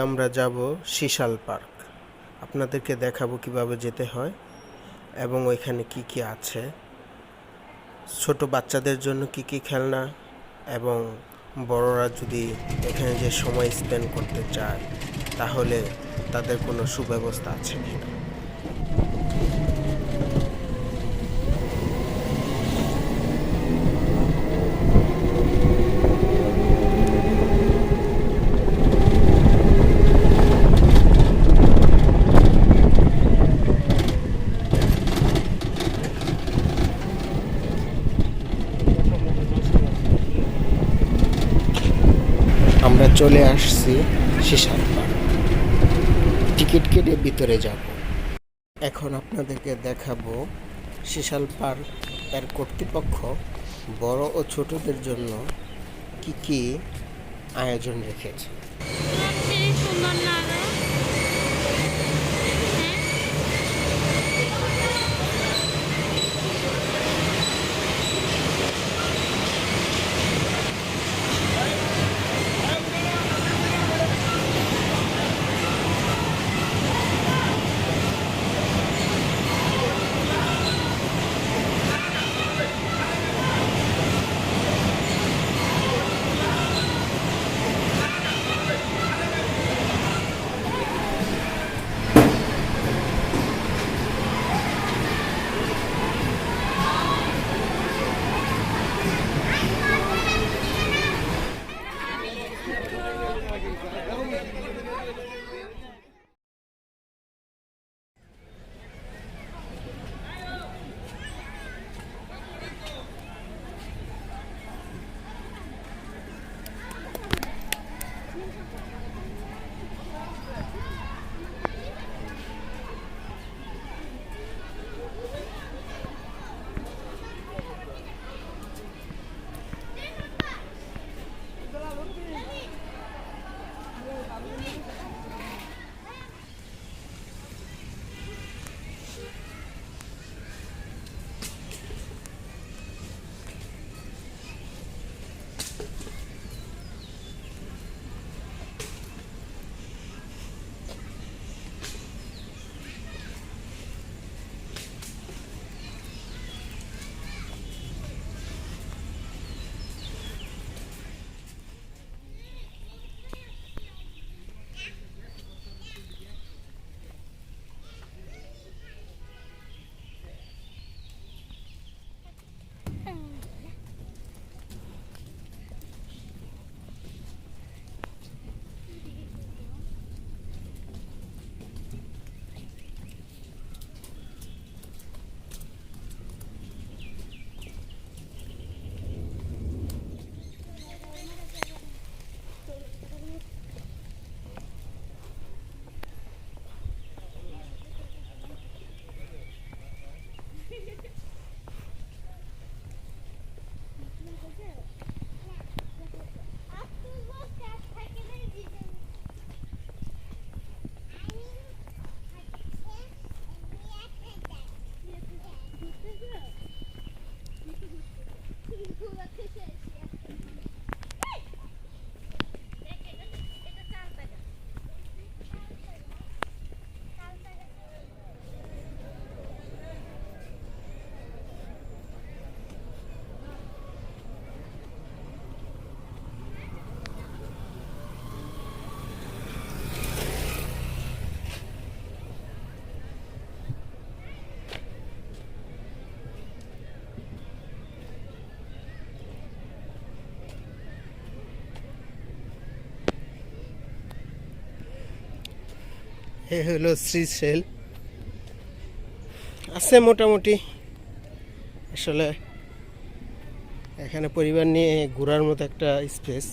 আমরা যাব শিশাল পার্ক। আপনাদেরকে দেখাবো কীভাবে যেতে হয় এবং ওইখানে কি কি আছে। ছোট বাচ্চাদের জন্য কি কি খেলনা এবং বড়রা যদি এখানে যে সময় স্পেন্ড করতে চায়, তাহলে তাদের কোনো সুব্যবস্থা আছে কিনা? আমরা চলে আসছি শিশাল পার্ক। টিকিট কেটে ভিতরে যাব। এখন আপনাদেরকে দেখাবো শিশাল পার্কের কর্তৃপক্ষ বড় ও ছোটদের জন্য কি কি আয়োজন রেখেছে। এ হলো শ্রী শ্রীশেল। আছে মোটামুটি। আসলে এখানে পরিবার নিয়ে ঘোরার মতো একটা স্পেস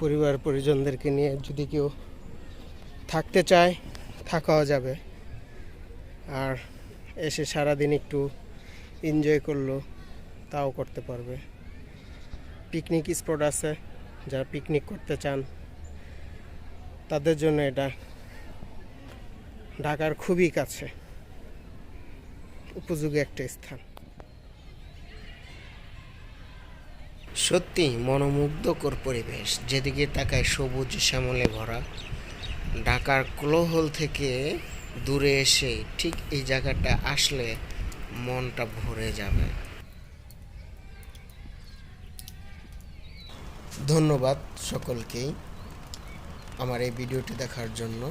পরিবার পরিজনদেরকে নিয়ে যদি কেউ থাকতে চায়, থাকাও যাবে। আর এসে সারাদিন একটু এনজয় করল, তাও করতে পারবে। পিকনিক স্পট আছে, যারা পিকনিক করতে চান, তাদের জন্য এটা ঢাকার খুবই কাছে। উপযোগী একটা স্থান। সত্যি মনোমুগ্ধকর পরিবেশ, যেদিকে তাকায় সবুজ শ্যামলে ভরা। ঢাকার কোলাহল থেকে দূরে এসে ঠিক এই জায়গাটা আসলে মনটা ভরে যাবে। ধন্যবাদ সকলকেই আমার এই ভিডিওটি দেখার জন্য।